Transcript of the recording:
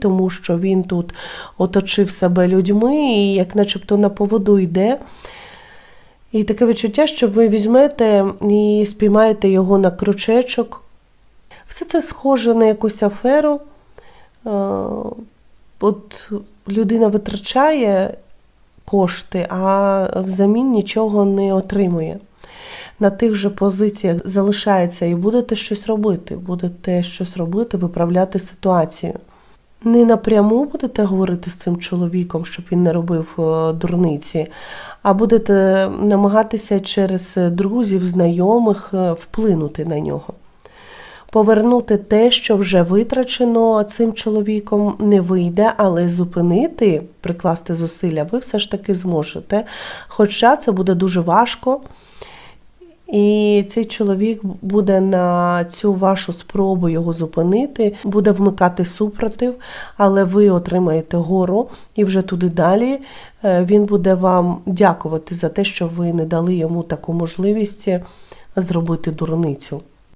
тому що він тут оточив себе людьми і як начебто на поводу йде. І таке відчуття, що ви візьмете і спіймаєте його на крючечок. Все це схоже на якусь аферу. Е, От людина витрачає кошти, а взамін нічого не отримує. На тих же позиціях залишається і будете щось робити, будете щось робити, виправляти ситуацію. Не напряму будете говорити з цим чоловіком, щоб він не робив е, дурниці, а будете намагатися через друзів, знайомих е, вплинути на нього. Повернути те, що вже витрачено цим чоловіком, не вийде, але зупинити, прикласти зусилля, ви все ж таки зможете. Хоча це буде дуже важко. І цей чоловік буде на цю вашу спробу його зупинити, буде вмикати супротив, але ви отримаєте гору і вже туди далі е, він буде вам дякувати за те, що ви не дали йому таку можливість зробити дурницю.